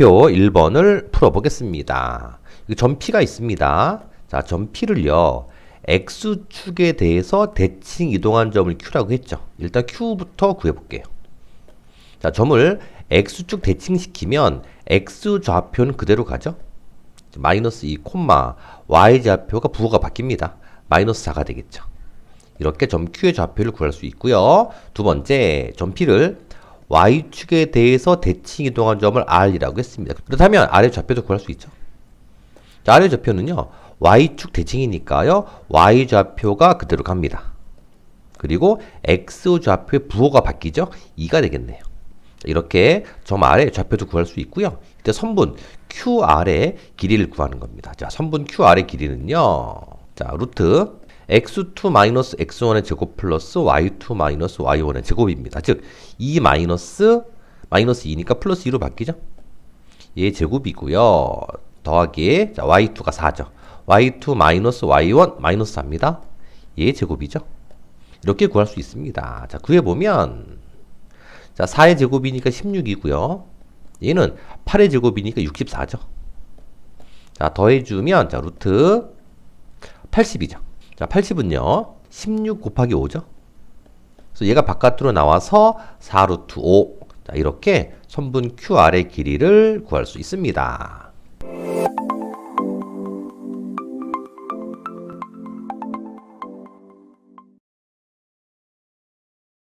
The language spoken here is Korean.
좌표 1번을 풀어보겠습니다. 점피가 있습니다. 자, 점피를요. X축에 대해서 대칭 이동한 점을 Q라고 했죠. 일단 Q부터 구해볼게요. 자, 점을 X축 대칭시키면 X 좌표는 그대로 가죠. 마이너스 2, 콤마 Y 좌표가 부호가 바뀝니다. 마이너스 4가 되겠죠. 이렇게 점 Q의 좌표를 구할 수 있고요. 두 번째, 점 P를 Y축에 대해서 대칭 이동한 점을 R이라고 했습니다. 그렇다면 R의 좌표도 구할 수 있죠. 자, R의 좌표는요. Y축 대칭이니까요. Y 좌표가 그대로 갑니다. 그리고 X 좌표의 부호가 바뀌죠. 2가 되겠네요. 자, 이렇게 점 R의 좌표도 구할 수 있고요. 이때 선분 QR의 길이를 구하는 겁니다. 자, 선분 QR의 길이는요. 자, 루트 x2 마이너스 x1의 제곱 플러스 y2 마이너스 y1의 제곱입니다. 즉, 2 마이너스 마이너스 2니까 플러스 2로 바뀌죠? 얘 제곱이고요. 더하기 자, y2가 4죠. y2 마이너스 y1 마이너스 4입니다. 얘 제곱이죠. 이렇게 구할 수 있습니다. 자, 구해보면 자, 4의 제곱이니까 16이고요. 얘는 8의 제곱이니까 64죠. 자, 더해주면 자, 루트 80이죠. 자, 80은요. 16 곱하기 5죠. 그래서 얘가 바깥으로 나와서 4루트 5. 자, 이렇게 선분 QR의 길이를 구할 수 있습니다.